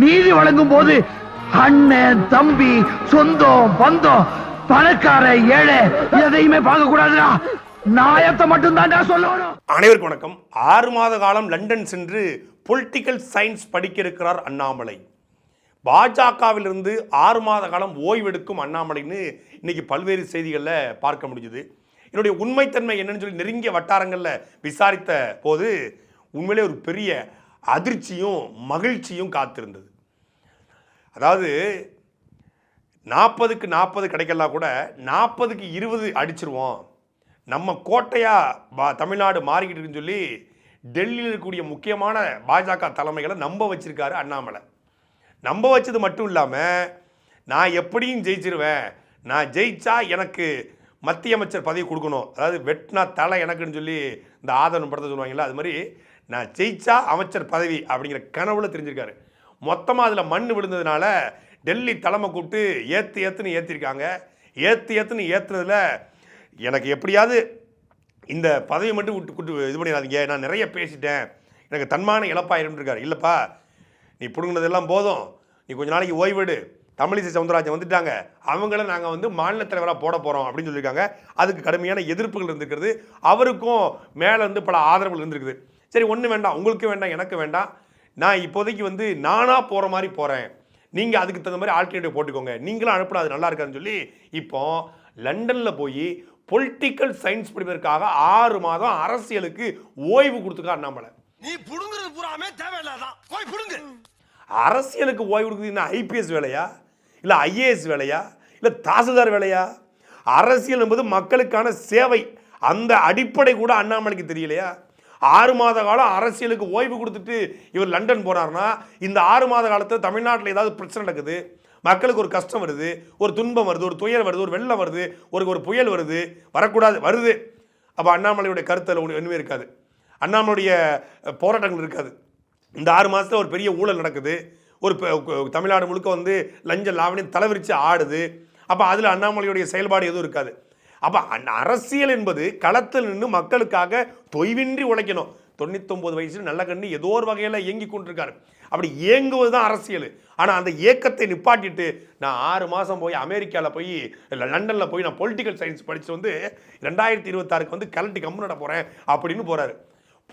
நீதி வழங்கும் போது அண்ணன் தம்பி சொந்தம் பந்தம் பணக்கார ஏழை எதையுமே பார்க்க கூடாதுடா நாயத்தை மட்டும்தான் சொல்லணும். அனைவருக்கும் வணக்கம். ஆறு மாத காலம் லண்டன் சென்று பொலிட்டிக்கல் சயின்ஸ் படிக்க இருக்கிறார் அண்ணாமலை. பாஜகவிலிருந்து ஆறு மாத காலம் ஓய்வெடுக்கும் அண்ணாமலைன்னு இன்னைக்கு பல்வேறு செய்திகளில் பார்க்க முடிஞ்சுது. என்னுடைய உண்மைத்தன்மை என்னன்னு சொல்லி நெருங்கிய வட்டாரங்களில் விசாரித்த போது உண்மையிலே ஒரு பெரிய அதிர்ச்சியும் மகிழ்ச்சியும் காத்திருந்தது. அதாவது நாற்பதுக்கு நாற்பது கிடைக்கலாம் கூட நாற்பதுக்கு இருபது அடிச்சிருவோம். நம்ம கோட்டையாக பா தமிழ்நாடு மாறிக்கிட்டு இருக்குன்னு சொல்லி டெல்லியில் இருக்கக்கூடிய முக்கியமான பாஜக தலைமைகளை நம்ப வச்சிருக்காரு அண்ணாமலை. நம்ப வச்சது மட்டும் இல்லாமல் நான் எப்படியும் ஜெயிச்சிருவேன். நான் ஜெயிச்சா எனக்கு மத்திய அமைச்சர் பதவி கொடுக்கணும். அதாவது வெட்டினா தலை எனக்குன்னு சொல்லி இந்த ஆதரவு படத்தை சொல்லுவாங்களா அது மாதிரி நான் ஜெயிச்சா அமைச்சர் பதவி அப்படிங்கிற கனவுல தெரிஞ்சிருக்காரு. மொத்தமாக அதில் மண் விழுந்ததுனால டெல்லி தலைமை கூப்பிட்டு ஏற்று ஏற்றுன்னு ஏற்றிருக்காங்க ஏற்று ஏற்றுன்னு ஏற்றுனதில் எனக்கு எப்படியாவது இந்த பதவியை மட்டும் விட்டு கூட்டு இது பண்ணிடாதீங்க. நான் நிறைய பேசிட்டேன். எனக்கு தன்மான இழப்பாயிருந்துருக்காரு இல்லைப்பா நீ பிடுங்கினதெல்லாம் போதும். நீ கொஞ்ச நாளைக்கு ஓய்வெடு. தமிழிசை சவுந்தரராஜன் வந்துட்டாங்க. அவங்கள நாங்கள் வந்து மாநில தலைவராக போட போகிறோம் அப்படின்னு சொல்லியிருக்காங்க. அதுக்கு கடுமையான எதிர்ப்புகள் இருந்திருக்கிறது. அவருக்கும் மேலே வந்து பல ஆதரவுகள் இருந்திருக்குது. சரி ஒன்றும் வேண்டாம் உங்களுக்கு வேண்டாம் எனக்கு வேண்டாம். நான் இப்போதைக்கு வந்து நானாக போகிற மாதிரி போகிறேன் நீங்கள் அதுக்கு தகுந்த மாதிரி ஆல்டர்னேட்டிவ் போட்டுக்கோங்க. நீங்களும் அனுப்புனா அது நல்லா இருக்காதுன்னு சொல்லி இப்போ லண்டனில் போய் பொலிட்டிக்கல் சயின்ஸ் படிப்பதற்காக ஆறு மாதம் அரசியலுக்கு ஓய்வு கொடுத்துக்கா அண்ணாமலை நீ புடுங்குறது பூராமே தேவையில்லாதான் போய் புடுங்கு. அரசியலுக்கு ஓய்வு கொடுக்குறது ஐபிஎஸ் வேலையா? இல்லை ஐஏஎஸ் வேலையா? இல்லை தாசில்தார் வேலையா? அரசியல் என்பது மக்களுக்கான சேவை. அந்த அடிப்படை கூட அண்ணாமலைக்கு தெரியலையா? ஆறு மாத காலம் அரசியலுக்கு ஓய்வு கொடுத்துட்டு இவர் லண்டன் போனார்னா இந்த ஆறு மாத காலத்தில் தமிழ்நாட்டில் ஏதாவது பிரச்சனை நடக்குது? மக்களுக்கு ஒரு கஷ்டம் வருது ஒரு துன்பம் வருது ஒரு துயர் வருது ஒரு வெள்ளம் வருது ஒரு ஒரு புயல் வருது வரக்கூடாது வருது. அப்போ அண்ணாமலையுடைய கருத்தில் ஒன்று ஒன்றுமே இருக்காது. அண்ணாமலையுடைய போராட்டங்கள் இருக்காது. இந்த ஆறு மாதத்தில் ஒரு பெரிய ஊழல் நடக்குது. ஒரு தமிழ்நாடு முழுக்க வந்து லஞ்ச லாவணி தலைவிரித்து ஆடுது. அப்போ அதில் அண்ணாமலையுடைய செயல்பாடு எதுவும் இருக்காது. அப்போ அரசியல் என்பது களத்தில் நின்று மக்களுக்காக தொய்வின்றி உழைக்கணும். தொண்ணூத்தொம்பது வயசுல நல்ல கண்ணு ஏதோ ஒரு வகையில் இயங்கி கொண்டிருக்காரு. அப்படி இயங்குவது தான் அரசியல். ஆனால் அந்த இயக்கத்தை நிப்பாட்டிட்டு நான் ஆறு மாதம் போய் அமெரிக்காவில் போய் இல்லை லண்டனில் போய் நான் பொலிட்டிக்கல் சயின்ஸ் படித்து வந்து ரெண்டாயிரத்தி இருபத்தாறுக்கு வந்து கலட்டி கம்முனட போகிறேன் அப்படின்னு போகிறாரு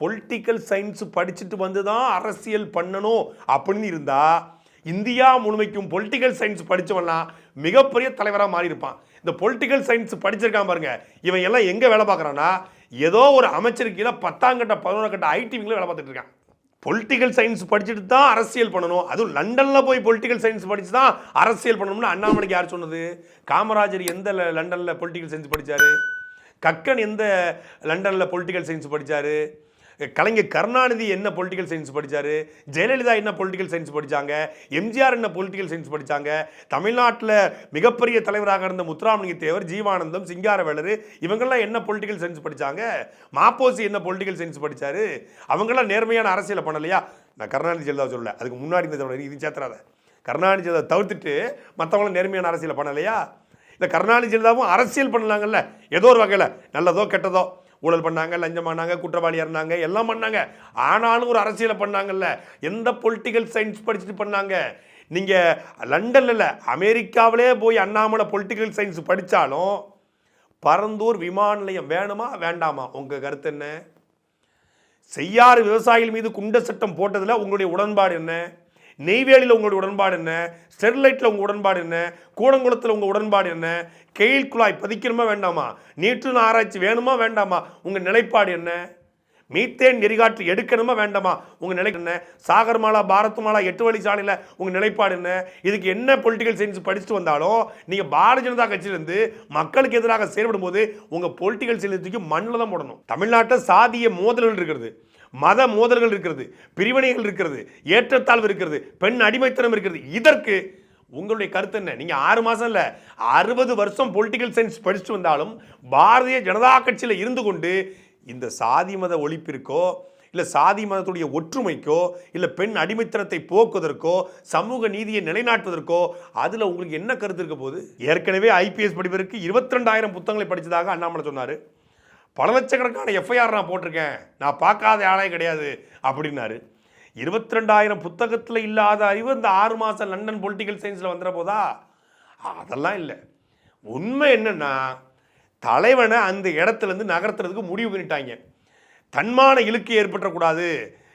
பொலிட்டிக்கல் சயின்ஸ் படிச்சுட்டு வந்து தான் அரசியல் பண்ணணும் அப்படின்னு இருந்தால் இந்தியா முழுமைக்கும் பொலிட்டிக்கல் சயின்ஸ் படித்தவன்லாம் மிகப்பெரிய தலைவராக மாறியிருப்பான். இந்த பொலிட்டிக்கல் சயின்ஸ் படிச்சிருக்கான் பாருங்க. இவன் எல்லாம் எங்க வேலை பார்க்குறான்னா ஏதோ ஒரு அமைச்சருக்கு கீழே பத்தாம் கட்ட பதினொன்று கட்ட ஐடிவிங்கள வேலை பார்த்துட்டு இருக்கான். பொலிட்டிக்கல் சயின்ஸ் படிச்சுட்டு தான் அரசியல் பண்ணணும். அதுவும் லண்டனில் போய் பொலிட்டிக்கல் சயின்ஸ் படித்து தான் அரசியல் பண்ணணும்னு அண்ணாமலைக்கு யார் சொன்னது? காமராஜர் எந்த ல- பொலிட்டிக்கல் சயின்ஸ் படித்தார் கக்கன் எந்த லண்டனில் பொலிட்டிக்கல் சயின்ஸ் படித்தார் கலைஞர் கருணாநிதி என்ன பொலிட்டிக்கல் சயின்ஸ் படித்தார் ஜெயலலிதா என்ன பொலிட்டிக்கல் சயின்ஸ் படிச்சாங்க? எம்ஜிஆர் என்ன பொலிட்டிக்கல் சயின்ஸ் படிச்சாங்க? தமிழ்நாட்டில் மிகப்பெரிய தலைவராக இருந்த முத்துராமலிங்க தேவர் ஜீவானந்தம் சிங்காரவேலர் இவங்கெல்லாம் என்ன பொலிட்டிக்கல் சயின்ஸ் படிச்சாங்க? மாப்போசி என்ன பொலிட்டிக்கல் சயின்ஸ் படிச்சாரு? அவங்கெல்லாம் நேர்மையான அரசியலை பண்ணலையா? நான் கருணாநிதி ஜெயலலிதா சொல்லலை. அதுக்கு முன்னாடி இந்த இது சேர்த்துறாத. கருணாநிதி ஜெயலலிதா தவிர்த்துட்டு மற்றவங்களும் நேர்மையான அரசியலை பண்ணலையா? இந்த கருணாநிதி ஜெயலலிதாவும் அரசியல் பண்ணலாங்கல்ல? ஏதோ ஒரு வகையில். நல்லதோ கெட்டதோ. ஊழல் பண்ணாங்க லஞ்சம் பண்ணாங்க குற்றவாளியாக இருந்தாங்க எல்லாம் பண்ணாங்க. ஆனாலும் ஒரு அரசியலை பண்ணாங்கல்ல. எந்த பொலிட்டிக்கல் சயின்ஸ் படிச்சுட்டு பண்ணாங்க? நீங்கள் லண்டனில் இல்லை அமெரிக்காவிலே போய் அண்ணாமலை பொலிட்டிக்கல் சயின்ஸ் படித்தாலும் பரந்தூர் விமான நிலையம் வேணுமா வேண்டாமா? உங்கள் கருத்து என்ன? செய்யாறு விவசாயிகள் மீது குண்ட சட்டம் போட்டதில் உங்களுடைய உடன்பாடு என்ன? நெய்வேலியில் உங்களுடைய உடன்பாடு என்ன? ஸ்டெர்லைட்டில் உங்கள் உடன்பாடு என்ன? கூடங்குளத்தில் உங்கள் உடன்பாடு என்ன? கெயில் குழாய் பதிக்கணுமா வேண்டாமா? நீட்டு ஆராய்ச்சி வேணுமா வேண்டாமா? உங்கள் நிலைப்பாடு என்ன? மீத்தேன் எரிகாற்று எடுக்கணுமா வேண்டாமா? உங்கள் நிலை என்ன? சாகர்மாலா பாரத்மாலா எட்டு வழி சாலையில் உங்கள் நிலைப்பாடு என்ன? இதுக்கு என்ன பொலிட்டிக்கல் சயின்ஸ் படிச்சுட்டு வந்தாலும் நீங்கள் பாரதிய ஜனதா கட்சியிலேருந்து மக்களுக்கு எதிராக செயல்படும் போது உங்கள் பொலிட்டிக்கல் சயின்ஸுக்கு மண்ணில் தான் போடணும். தமிழ்நாட்டில் சாதிய மோதல்கள் இருக்கிறது மத மோதல்கள் இருக்கிறது பிரிவினைகள் இருக்கிறது ஏற்றத்தாழ்வு இருக்கிறது பெண் அடிமைத்தனம் இருக்கிறது. இதற்கு உங்களுடைய கருத்து என்ன? நீங்க ஆறு மாசம் இல்ல அறுபது வருஷம் பொலிட்டிக்கல் சயின்ஸ் படிச்சுட்டு வந்தாலும் பாரதிய ஜனதா கட்சியில இருந்து கொண்டு இந்த சாதி மத ஒழிப்பிற்கோ இல்லை சாதி மதத்துடைய ஒற்றுமைக்கோ இல்லை பெண் அடிமைத்தனத்தை போக்குவதற்கோ சமூக நீதியை நிலைநாட்டுவதற்கோ அதில் உங்களுக்கு என்ன கருத்து இருக்க போகுது? ஏற்கனவே ஐபிஎஸ் படிப்பதற்கு இருபத்தி ரெண்டாயிரம் புத்தகங்களை படித்ததாக அண்ணாமலை சொன்னார். பல லட்சக்கணக்கான எஃப்ஐஆர் நான் போட்டிருக்கேன். நான் பார்க்காத ஆளே கிடையாது அப்படின்னாரு. இருபத்தி ரெண்டாயிரம் புத்தகத்தில் இல்லாத அறிவு இந்த ஆறு மாதம் லண்டன் பொலிட்டிக்கல் சயின்ஸில் வந்துட போதா? அதெல்லாம் இல்லை. உண்மை என்னன்னா தலைவனை அந்த இடத்துலேருந்து நகர்த்துறதுக்கு முடிவு பண்ணிட்டாங்க. தன்மான இழுக்கு ஏற்பட்டக்கூடாது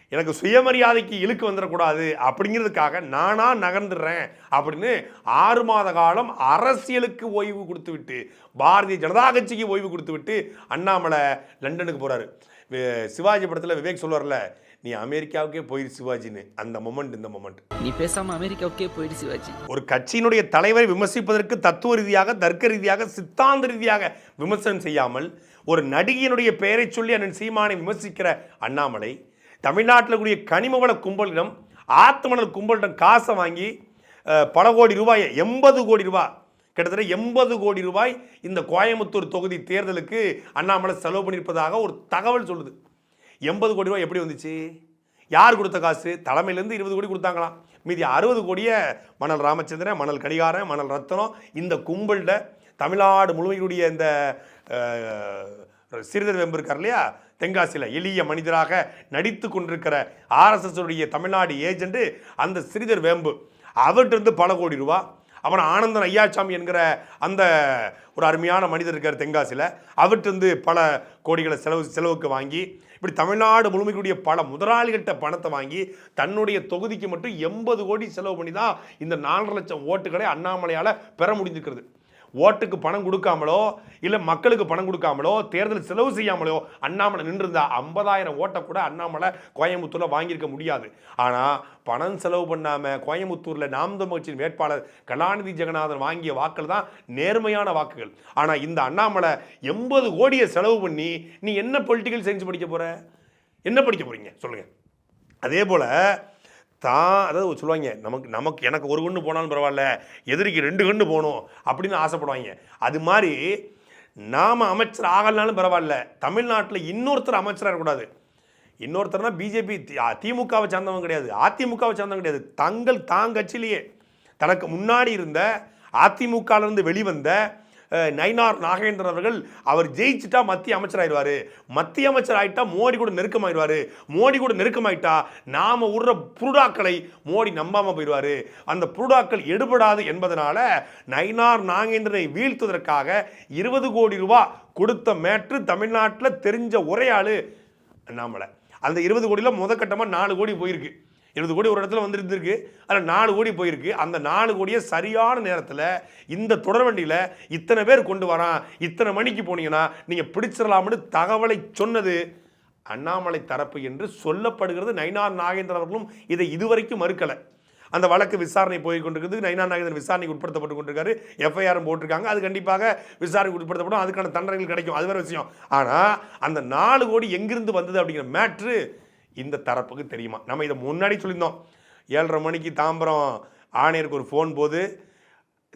எனக்கு சுயமரியாதைக்கு இழுக்கு வந்துடக்கூடாது அப்படிங்கிறதுக்காக நானா நகர்ந்துடுறேன் அப்படின்னு ஆறு மாத காலம் அரசியலுக்கு ஓய்வு கொடுத்து விட்டு பாரதிய ஜனதா கட்சிக்கு ஓய்வு கொடுத்து விட்டு அண்ணாமலை லண்டனுக்கு போறாரு. வி- சிவாஜி படத்தில் விவேக் சொல்லுவார்ல நீ அமெரிக்காவுக்கே போயிரு சிவாஜின்னு. அந்த மொமெண்ட் இந்த மொமெண்ட் நீ பேசாம அமெரிக்காவுக்கே போயிடு சிவாஜி. ஒரு கட்சியினுடைய தலைவரை விமர்சிப்பதற்கு தத்துவ ரீதியாக தர்க்க ரீதியாக சித்தாந்த ரீதியாக விமர்சனம் செய்யாமல் ஒரு நடிகையினுடைய பெயரை சொல்லி அண்ணன் சீமானை விமர்சிக்கிற அண்ணாமலை தமிழ்நாட்டில் கூடிய கனிமவள கும்பலிடம் ஆத்மணல் கும்பலிடம் காசை வாங்கி பல கோடி ரூபாய் எண்பது கோடி ரூபாய் கிட்டத்தட்ட எண்பது கோடி ரூபாய் இந்த கோயம்புத்தூர் தொகுதி தேர்தலுக்கு அண்ணாமலை செலவு பண்ணியிருப்பதாக ஒரு தகவல் சொல்லுது. எண்பது கோடி ரூபாய் எப்படி வந்துச்சு? யார் கொடுத்த காசு? தலைமையிலேருந்து இருபது கோடி கொடுத்தாங்களாம். மீதி அறுபது கோடியை மணல் ராமச்சந்திரன் மணல் கடிகாரன் மணல் ரத்தனம் இந்த கும்பலில் தமிழ்நாடு முழுமையுடைய இந்த சிறிதர் வெம்பு இருக்கார் இல்லையா? தென்காசியில் எளிய மனிதராக நடித்து கொண்டிருக்கிற ஆர்எஸ்எஸ்னுடைய தமிழ்நாடு ஏஜென்ட் அந்த சிறிதர் வேம்பு. அவர்கிட்ட பல கோடி ரூபா. அப்புறம் ஆனந்தன் ஐயாச்சாமி என்கிற அந்த ஒரு அருமையான மனிதர் இருக்கார் தென்காசியில். அவர்கிட்ட பல கோடிகளை செலவு செலவுக்கு வாங்கி இப்படி தமிழ்நாடு முழுமைக்குரிய பல முதலாளிகள்கிட்ட பணத்தை வாங்கி தன்னுடைய தொகுதிக்கு மட்டும் எண்பது கோடி செலவு பண்ணி தான் இந்த நாலரை லட்சம் ஓட்டுகளை அண்ணாமலையால் பெற முடிஞ்சிருக்கிறது. ஓட்டுக்கு பணம் கொடுக்காமலோ இல்லை மக்களுக்கு பணம் கொடுக்காமலோ தேர்தல் செலவு செய்யாமலோ அண்ணாமலை நின்றிருந்தா ஐம்பதாயிரம் ஓட்டை கூட அண்ணாமலை கோயம்புத்தூரில் வாங்கியிருக்க முடியாது. ஆனால் பணம் செலவு பண்ணாமல் கோயம்புத்தூரில் நாம் கட்சியின் வேட்பாளர் கலாநிதி ஜெகநாதன் வாங்கிய வாக்கள் தான் நேர்மையான வாக்குகள். ஆனால் இந்த அண்ணாமலை எண்பது கோடியை செலவு பண்ணி நீ என்ன பொலிட்டிக்கல் சயின்ஸ் படிக்க போகிற என்ன படிக்க போகிறீங்க சொல்லுங்கள் அதே போல் தான் அதாவது சொல்லுவாங்க நமக்கு நமக்கு எனக்கு ஒரு கண்ணு போனாலும் பரவாயில்ல எதிரிக்கு ரெண்டு கண்ணு போகணும் அப்படின்னு ஆசைப்படுவாங்க. அது மாதிரி நாம் அமைச்சர் ஆகலனாலும் பரவாயில்ல தமிழ்நாட்டில் இன்னொருத்தர் அமைச்சராக இருக்கக்கூடாது. இன்னொருத்தர்னா பிஜேபி திமுகவை சார்ந்தவங்க கிடையாது. அதிமுகவை சார்ந்தவங்க கிடையாது. தங்கள் தாங் கட்சியிலேயே தனக்கு முன்னாடி இருந்த அதிமுகலேருந்து வெளிவந்த நயினார் நாகேந்திரன் அவர்கள் அவர் ஜெயிச்சிட்டா மத்திய அமைச்சர் ஆயிடுவார் மத்திய அமைச்சர் ஆயிட்டா மோடி கூட நெருக்கமாயிடுவார். மோடி கூட நெருக்கமாயிட்டா நாம் விடுற புருடாக்களை மோடி நம்பாமல் போயிடுவார். அந்த புருடாக்கள் எடுபடாது என்பதனால நயினார் நாகேந்திரனை வீழ்த்துவதற்காக இருபது கோடி ரூபா கொடுத்த மேற்று தமிழ்நாட்டில் தெரிஞ்ச ஒரே ஆள் அண்ணாமலை. அந்த இருபது கோடியில் முதற்கட்டமாக நாலு கோடி போயிருக்கு. இருபது கோடி ஒரு இடத்துல வந்துருந்துருக்கு. அதில் நாலு கோடி போயிருக்கு. அந்த நாலு கோடியை சரியான நேரத்தில் இந்த தொடர்வண்டியில் இத்தனை பேர் கொண்டு வரான் இத்தனை மணிக்கு போனீங்கன்னா நீங்கள் பிடிச்சிடலாம்னு தகவலை சொன்னது அண்ணாமலை தரப்பு என்று சொல்லப்படுகிறது. நயினார் நாகேந்திரன் அவர்களும் இதை இதுவரைக்கும் மறுக்கலை. அந்த வழக்கு விசாரணை போய் கொண்டிருக்கிறது நயினா நாகேந்திரன் விசாரணைக்கு உட்படுத்தப்பட்டு கொண்டிருக்காரு. எஃப்ஐஆரும் போட்டிருக்காங்க. அது கண்டிப்பாக விசாரணைக்கு உட்படுத்தப்படும். அதுக்கான தண்டனைகள் கிடைக்கும். அது வேறு விஷயம். ஆனால் அந்த நாலு கோடி எங்கிருந்து வந்தது அப்படிங்கிற மேட்ரு இந்த தரப்புக்கு தெரியுமா? நம்ம இதை முன்னாடி சொல்லியிருந்தோம். ஏழரை மணிக்கு தாம்பரம் ஆணையருக்கு ஒரு ஃபோன் போது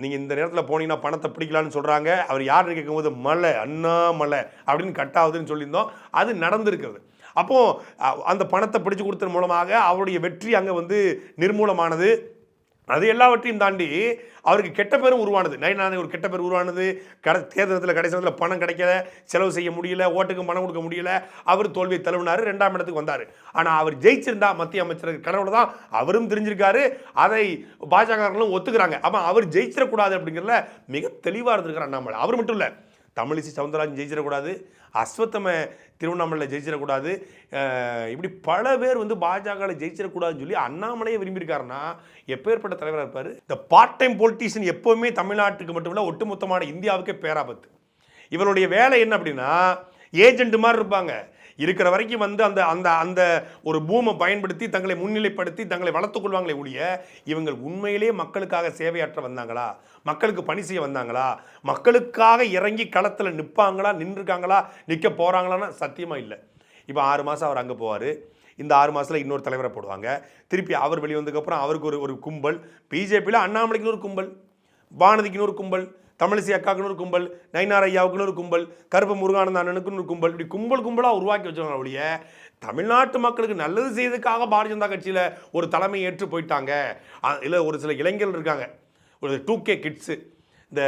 நீங்கள் இந்த நேரத்தில் போனீங்கன்னா பணத்தை பிடிக்கலான்னு சொல்கிறாங்க அவர் யாருன்னு கேட்கும்போது மலை அண்ணா மலை அப்படின்னு கட் ஆகுதுன்னு சொல்லியிருந்தோம். அது நடந்திருக்கிறது. அப்போது அந்த பணத்தை பிடிச்சு கொடுத்தது மூலமாக அவருடைய வெற்றி அங்கே வந்து நிர்மூலமானது. அது எல்லாவற்றையும் தாண்டி அவருக்கு கெட்ட பேரும் உருவானது. நயனானே ஒரு கெட்ட பேர் உருவானது. கடை தேர்தலத்தில் கடைசி நேரத்தில் பணம் கிடைக்கல செலவு செய்ய முடியல ஓட்டுக்கு பணம் கொடுக்க முடியல. அவர் தோல்வியை தழுவினார் ரெண்டாம் இடத்துக்கு வந்தார். ஆனால் அவர் ஜெயிச்சிருந்தா மத்திய அமைச்சர் கனவுல தான் அவரும் தெரிஞ்சிருக்காரு. அதை பாஜகர்களும் ஒத்துக்கிறாங்க. அப்போ அவர் ஜெயிச்சிடக்கூடாது அப்படிங்கிறதுல மிக தெளிவாக இருந்திருக்கார் அண்ணாமலை. அவர் மட்டும் இல்லை தமிழிசை சவுந்தரராஜன் ஜெயிச்சிடக்கூடாது அஸ்வத்தம திருவண்ணாமலையில் ஜெயிச்சிடக்கூடாது இப்படி பல பேர் வந்து பாஜகவில் ஜெயிச்சிடக்கூடாதுன்னு சொல்லி அண்ணாமலையே விரும்பியிருக்காருன்னா எப்பேற்பட்ட தலைவராக இருப்பார்? இந்த பார்ட் டைம் பொலிட்டீஷியன் எப்போவுமே தமிழ்நாட்டுக்கு மட்டுமில்ல ஒட்டுமொத்தமான இந்தியாவுக்கே பேராபத்து. இவருடைய வேலை என்ன அப்படின்னா ஏஜென்ட் மாதிரி இருப்பாங்க. இருக்கிற வரைக்கும் வந்து அந்த அந்த அந்த ஒரு பூமை பயன்படுத்தி தங்களை முன்னிலைப்படுத்தி தங்களை வளர்த்துக்கொள்வாங்களே ஒழிய இவங்கள் உண்மையிலே மக்களுக்காக சேவையாற்ற வந்தாங்களா? மக்களுக்கு பணி செய்ய வந்தாங்களா? மக்களுக்காக இறங்கி களத்தில் நிற்பாங்களா நின்றுருக்காங்களா? நிற்க போகிறாங்களான்னா சத்தியமாக இல்லை. இப்போ ஆறு மாதம் அவர் அங்கே போவார். இந்த ஆறு மாதத்தில் இன்னொரு தலைவரை போடுவாங்க. திருப்பி அவர் வெளியே வந்ததுக்கப்புறம் அவருக்கு ஒரு ஒரு கும்பல். பிஜேபியில் அண்ணாமலைக்குன்னு ஒரு கும்பல். வானதிக்குன்னு ஒரு கும்பல். தமிழிசை அக்காக்குன்னு ஒரு கும்பல் நைனார் ஐயாவுக்குன்னு ஒரு கும்பல் கருப்பு முருகானந்த அண்ணனுக்குன்னு ஒரு கும்பல் இப்படி கும்பல் கும்பலாக உருவாக்கி வச்சிருக்காங்க ஒழிய தமிழ்நாட்டு மக்களுக்கு நல்லது செய்யறதுக்காக பாரதிய ஜனதா கட்சியில் ஒரு தலைமை ஏற்று போயிட்டாங்க. இல்லை ஒரு சில இளைஞர்கள் இருக்காங்க. ஒரு டூ கே கிட்ஸு. இந்த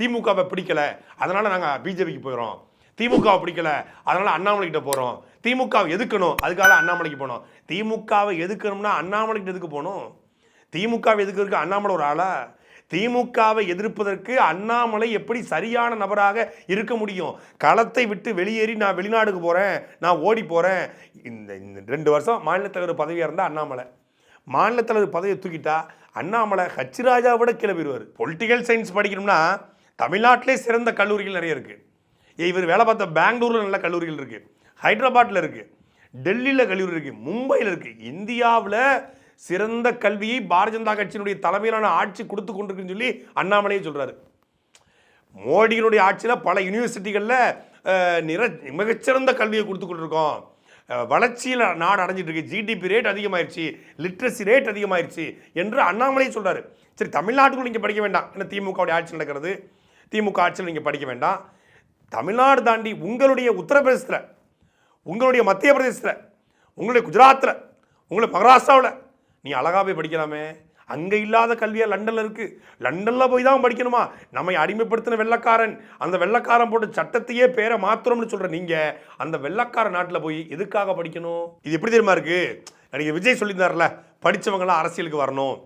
திமுகவை பிடிக்கல. அதனால் நாங்கள் பிஜேபிக்கு போயிடுறோம் திமுகவை பிடிக்கல. அதனால் அண்ணாமலை கிட்ட திமுகவை எதுக்கணும்? அதுக்காக அண்ணாமலைக்கு போனோம். திமுகவை எதுக்கணும்னா அண்ணாமலை கிட்ட எதுக்கு போகணும்? திமுகவை எதுக்கிறதுக்கு அண்ணாமலை ஒரு ஆளா? திமுகவை எதிர்ப்பதற்கு அண்ணாமலை எப்படி சரியான நபராக இருக்க முடியும்? களத்தை விட்டு வெளியேறி நான் வெளிநாடுக்கு போகிறேன் நான் ஓடி போகிறேன் இந்த இந்த ரெண்டு வருஷம் மாநில தலைவர் பதவியாக இருந்தால் அண்ணாமலை. மாநில தலைவர் பதவியை தூக்கிட்டா அண்ணாமலை ஹச்சிராஜா விட கிளம்பிடுவார் பொலிட்டிக்கல் சயின்ஸ் படிக்கணும்னா தமிழ்நாட்டிலே சிறந்த கல்லூரிகள் நிறைய இருக்குது இவர் வேலை பார்த்த பெங்களூரில் நல்ல கல்லூரிகள் இருக்குது ஹைதராபாத்தில் இருக்குது டெல்லியில் கல்லூரி இருக்குது மும்பையில் இருக்குது இந்தியாவில் சிறந்த கல்வியை பாரதிய ஜனதா கட்சியினுடைய தலைமையிலான ஆட்சி கொடுத்து கொண்டிருக்குன்னு சொல்லி அண்ணாமலையே சொல்கிறாரு மோடியினுடைய ஆட்சியில் பல யூனிவர்சிட்டிகளில் நிற மிகச்சிறந்த கல்வியை கொடுத்து கொண்டிருக்கோம். வளர்ச்சியில் நாடு அடைஞ்சிட்டு இருக்கு. ஜிடிபி ரேட் அதிகமாயிருச்சு. லிட்ரஸி ரேட் அதிகமாயிருச்சு என்று அண்ணாமலை சொல்கிறாரு சரி தமிழ்நாட்டுக்குள்ள நீங்கள் படிக்க வேண்டாம். ஏன்னா திமுகவுடைய ஆட்சி நடக்கிறது? திமுக ஆட்சியில் நீங்கள் படிக்க வேண்டாம். தமிழ்நாடு தாண்டி உங்களுடைய உத்தரப்பிரதேசத்தில் உங்களுடைய மத்திய பிரதேசத்தில் உங்களுடைய குஜராத்தில் உங்களுடைய மகாராஷ்டிராவில் நீ அழகாக போய் படிக்கலாமே. அங்கே இல்லாத கல்வியாக லண்டனில் இருக்குது லண்டனில் போய் தான் படிக்கணுமா? நம்மை அடிமைப்படுத்தின வெள்ளக்காரன். அந்த வெள்ளக்காரன் போட்டு சட்டத்தையே பேரை மாத்திரம்னு சொல்கிற நீங்கள் அந்த வெள்ளக்கார நாட்டில் போய் எதுக்காக படிக்கணும்? இது எப்படி தெரியுமா இருக்குது நடிகர் விஜய் சொல்லியிருந்தார்ல படித்தவங்களாம் அரசியலுக்கு வரணும்.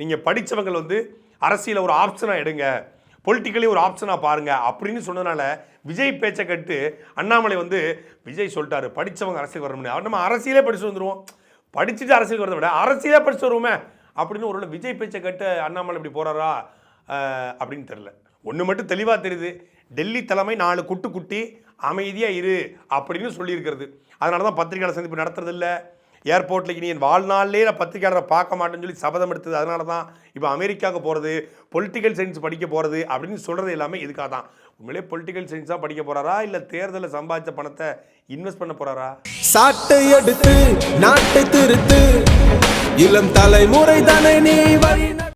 நீங்கள் படித்தவங்கள் வந்து அரசியலை ஒரு ஆப்ஷனாக எடுங்க. பொலிட்டிக்கலி ஒரு ஆப்ஷனாக பாருங்கள் அப்படின்னு சொன்னதுனால விஜய் பேச்சை கேட்டு அண்ணாமலை வந்து விஜய் சொல்லிட்டாரு படித்தவங்க அரசியல் வரணும்னு. அவர் நம்ம அரசியலே படித்து வந்துடுவோம் படிச்சுட்டு அரசியல் வரதை விட அரசியலே படிச்சு வருவோமே அப்படின்னு ஒரு விஜய் பேச்சை கேட்டு அண்ணாமலை இப்படி போகிறாரா அப்படின்னு தெரில ஒன்று மட்டும் தெளிவாக தெரியுது. டெல்லி தலைமை நாலு குட்டு குட்டி அமைதியாக இரு அப்படின்னு சொல்லியிருக்கிறது. அதனால தான் பத்திரிகையாளர் சந்திப்பு நடத்துறதில்ல. ஏர்போர்ட்டில் இனி என் வாழ்நாளிலே நான் பத்திரிகையாளரை பார்க்க மாட்டேன்னு சொல்லி சபதம் எடுத்தது. அதனால தான் இப்போ அமெரிக்காவுக்கு போகிறது பொலிட்டிக்கல் சயின்ஸ் படிக்க போகிறது அப்படின்னு சொல்கிறது எல்லாமே இதுக்காக தான் உண்மையிலே பொலிட்டிக்கல் சயின்ஸ் தான் படிக்க போகிறாரா இல்லை தேர்தலில் சம்பாதிச்ச பணத்தை இன்வெஸ்ட் பண்ண போகிறாரா சாட்டை எடுத்து நாட்டை திருத்து. இளம் தலைமுறை தானே நீ வழி